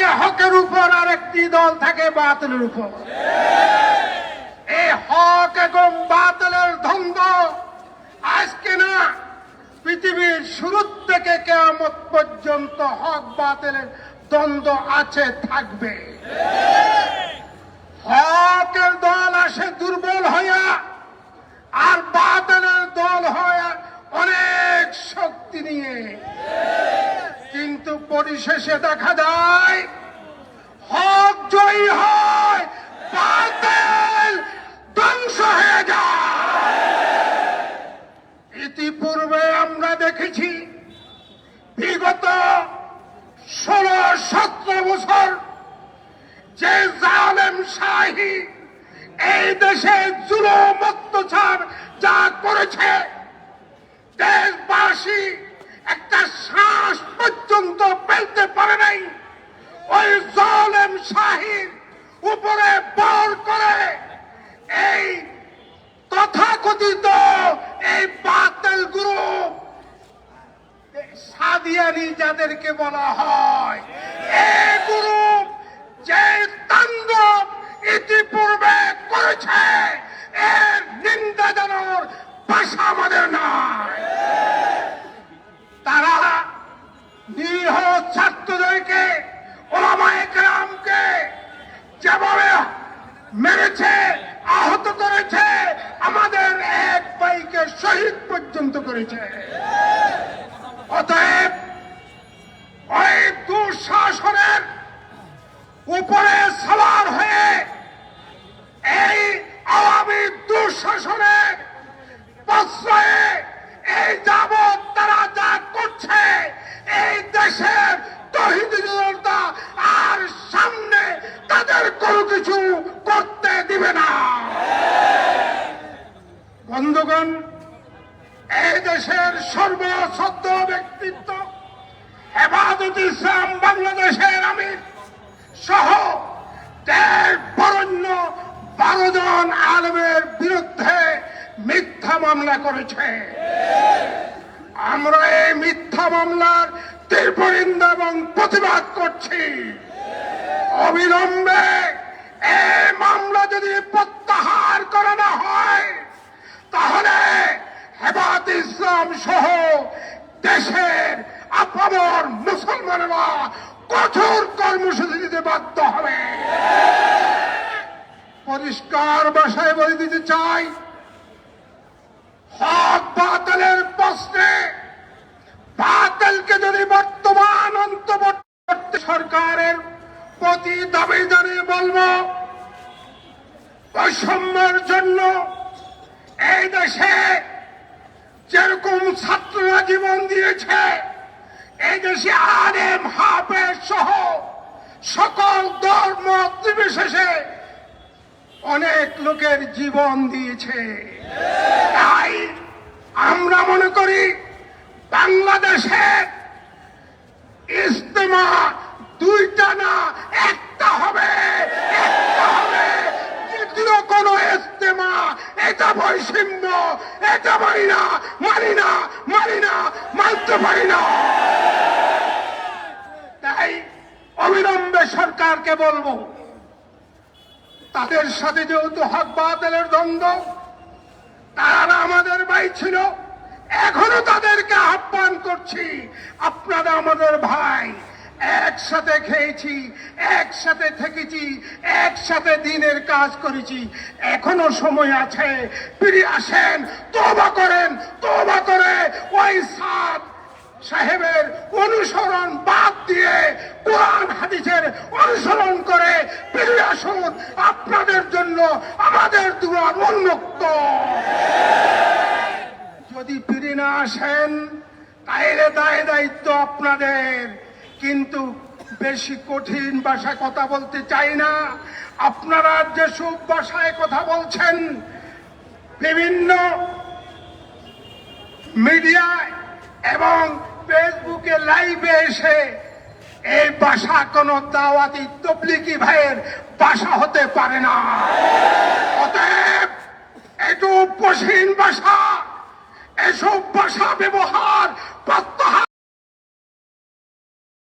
থাকে হকের উপর আর একটি দল থাকে বাতিলের উপর। এই হক এবং বাতিলের দ্বন্দ্ব আজকে না, পৃথিবীর শুরু থেকে কেয়ামত পর্যন্ত হক বাতিলের দ্বন্দ্ব আছে, থাকবে হকের দল আসে দুর্বল হইয়া আর বাতিলের দল হইয়া অনেক শক্তি নিয়ে কিন্তু পরিশেষে দেখা যায়, হক জয়ী হয় ধ্বংস হয়ে যায়। ইতিপূর্বে আমরা দেখেছি, বিগত ষোলো সতেরো বছর যে জালেম শাহী এই দেশে জুলুম অত্যাচার যা করেছে, দেশবাসী একটা শ্বাস পর্যন্ত ফেলতে পারে নাই ওই জালেম শাহীর উপরে বর করে এই তথাকথিত এই বাতিল গ্রুপ। সাদিয়ানি যাদেরকে বলা হয়, এই গ্রুপ যে তাণ্ডব ইতিপূর্বে করেছে, এর নিন্দা ভাষা আমাদের নাই তারা নিরীহ ছাত্রদেরকে ওলামায়ে কেরামকে যেভাবে মেরেছে আহত করেছে আমাদের এক ভাইকে শহীদ পর্যন্ত করেছে। অতএব ওই দুঃশাসনের উপরে সবার হয়ে এই আওয়ামী দুঃশাসনের প্রশ্রয়ে এই যাবৎ তারা যা করছে এই দেশের তহিদ জনতা আর সামনে তাদের কোনো কিছু করতে দিবে না বন্ধুগণ এই দেশের মিথ্যা মামলা করেছে। আমরা এই মিথ্যা মামলার তীব্র প্রতিবাদ করছি। অবিলম্বে এই মামলা যদি প্রত্যাহার করা না হয় তাহলে হেফাজত ইসলাম সহ দেশের আপামর মুসলমানেরা কঠোর কর্মসূচি দিতে বাধ্য হবে। পরিষ্কার ভাষায় বলে দিতে চাই, হক বাতিলের প্রশ্নে বাতিলকে যদি বর্তমান অন্তর্বর্তী সরকারের প্রতি দাবি জানিয়ে বলব, বৈষম্যের জন্য এই দেশে ছাত্ররা জীবন দিয়েছে। এই দেশে এম হাফেজ সহ সকল ধর্ম নির্বিশেষে অনেক লোকের জীবন দিয়েছে। তাই আমরা মনে করি বাংলাদেশের ইস্তেমা দুইটা না, একটা হবে। একটা ইস্তেমা এটা বৈষম্য এটা মানি না মানি না মানি না, মানতে পারি না। তাই অবিলম্বে সরকারকে বলব, তাদের সাথে যেহেতু হক বাতিলের দ্বন্দ্ব, তারা আমাদের ভাই ছিল, এখনও তাদেরকে আহ্বান করছি, আপনারা আমাদের ভাই। একসাথে খেয়েছি, একসাথে থেকেছি, একসাথে দিনের কাজ করেছি। এখনও সময় আছে। ফিরে আসেন তোবা করেন তোবা করে ওই সাত সাহেবের অনুসরণ বাদ দিয়ে কোরআন হাদিসের অনুসরণ করে ফিরে আসুন। আপনাদের জন্য আমাদের দুয়ার উন্মুক্ত। যদি ফিরে না আসেন, তাইলে দায় দায়িত্ব আপনাদের। কিন্তু বেশি কঠিন ভাষায় কথা বলতে চাই না। আপনারা যেসব ভাষায় কথা বলছেন, বিভিন্ন মিডিয়ায় এবং ফেসবুকে লাইভে এসে এই ভাষা কোন দাওয়াতি তবলিকি ভাইয়ের ভাষা হতে পারে না। অতএব একটু পশিন ভাষা, এসব ভাষা ব্যবহার